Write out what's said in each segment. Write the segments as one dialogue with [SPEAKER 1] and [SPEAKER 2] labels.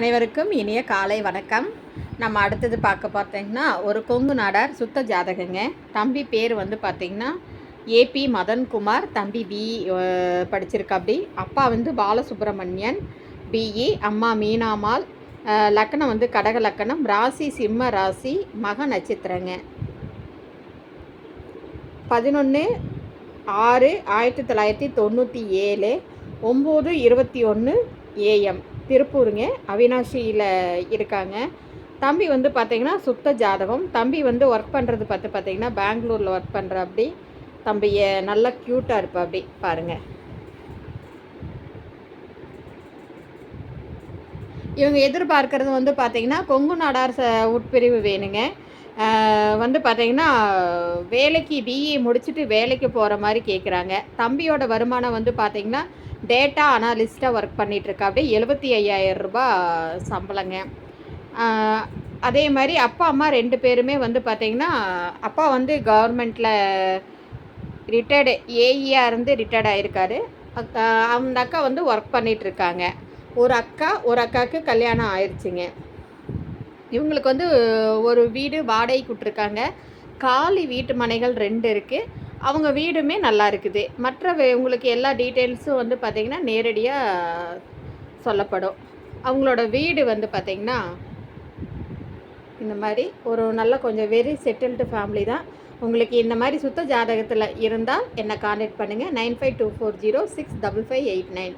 [SPEAKER 1] அனைவருக்கும் இனிய காலை வணக்கம். நம்ம அடுத்தது பார்க்க பார்த்தீங்கன்னா ஒரு கொங்கு நாடார் சுத்த ஜாதகங்க. தம்பி பேர் வந்து பார்த்தீங்கன்னா ஏபி மதன்குமார் தம்பி பி படிச்சிருக்காப்படி அப்பா வந்து பாலசுப்ரமணியன் பிஇ அம்மா மீனாமால் லக்கணம் லக்னம் வந்து கடக லக்கணம் ராசி சிம்ம ராசி மக நட்சத்திரங்க. பதினொன்று ஆறு ஆயிரத்தி தொள்ளாயிரத்தி தொண்ணூற்றி ஏழு ஒம்பது இருபத்தி ஒன்று ஏஎம் திருப்பூருங்க. அவினாஷியில் இருக்காங்க. தம்பி வந்து பார்த்தீங்கன்னா சுத்த ஜாதகம். தம்பி வந்து ஒர்க் பண்ணுறது பார்த்து பார்த்தீங்கன்னா பெங்களூரில் ஒர்க் பண்ணுற அப்படி. தம்பியை நல்லா க்யூட்டாக இருப்பா அப்படி. பாருங்கள் இவங்க எதிர்பார்க்கறது வந்து பார்த்தீங்கன்னா கொங்கு நாடார் ச உட்பிரிவு வேணுங்க. வந்து பார்த்தீங்கன்னா வேலைக்கு பிஇ முடிச்சுட்டு வேலைக்கு போகிற மாதிரி கேட்குறாங்க தம்பியோட வருமானம் வந்து பார்த்தீங்கன்னா டேட்டா அனாலிஸ்ட்டாக ஒர்க் பண்ணிகிட்ருக்கா அப்படியே எழுபத்தி ஐயாயிரம் ரூபாய் சம்பளங்க. அதே மாதிரி அப்பா அம்மா ரெண்டு பேருமே வந்து பார்த்தீங்கன்னா அப்பா வந்து கவர்மெண்ட்டில் ரிட்டையர்டு ஏஇயாக இருந்து ரிட்டையர்ட் ஆகிருக்காரு அந்த அக்கா வந்து ஒர்க் பண்ணிகிட்ருக்காங்க ஒரு அக்கா ஒரு அக்காவுக்கு கல்யாணம் ஆயிடுச்சுங்க இவங்களுக்கு வந்து ஒரு வீடு வாடகைக்கு விட்ருக்காங்க காலி வீட்டு மனைகள் ரெண்டு இருக்குது அவங்க வீடுமே நல்லா இருக்குது. மற்ற வே- உங்களுக்கு எல்லா டீட்டெயில்ஸும் வந்து பார்த்திங்கன்னா நேரடியாக சொல்லப்படும். அவங்களோட வீடு வந்து பார்த்திங்கன்னா இந்த மாதிரி ஒரு நல்ல கொஞ்சம் வெரி செட்டில்டு ஃபேமிலி தான். உங்களுக்கு இந்த மாதிரி சுத்த ஜாதகத்தில் இருந்தால் என்னை கான்டாக்ட் பண்ணுங்கள் nine five two four zero six double five eight nine.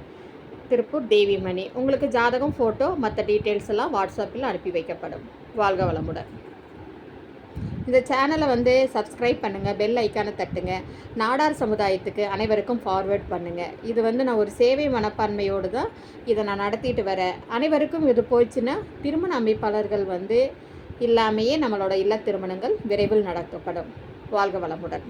[SPEAKER 1] Tiruppur Devimani. உங்களுக்கு ஜாதகம் ஃபோட்டோ மற்ற டீட்டெயில்ஸ் எல்லாம் வாட்ஸ்அப்பில் அனுப்பி வைக்கப்படும். வாழ்க வளமுடன். இந்த சேனலை வந்து சப்ஸ்கிரைப் பண்ணுங்கள் பெல் ஐக்கானை தட்டுங்க. நாடார் சமுதாயத்துக்கு அனைவருக்கும் ஃபார்வேர்ட் பண்ணுங்கள் இது வந்து நான் ஒரு சேவை மனப்பான்மையோடு தான் இதை நான் நடத்திட்டு வரேன். அனைவருக்கும் இது போயிடுச்சுன்னா திருமண அமைப்பாளர்கள் வந்து இல்லாமையே நம்மளோட இல்ல திருமணங்கள் விரைவில் நடத்தப்படும் வாழ்க வளமுடன்.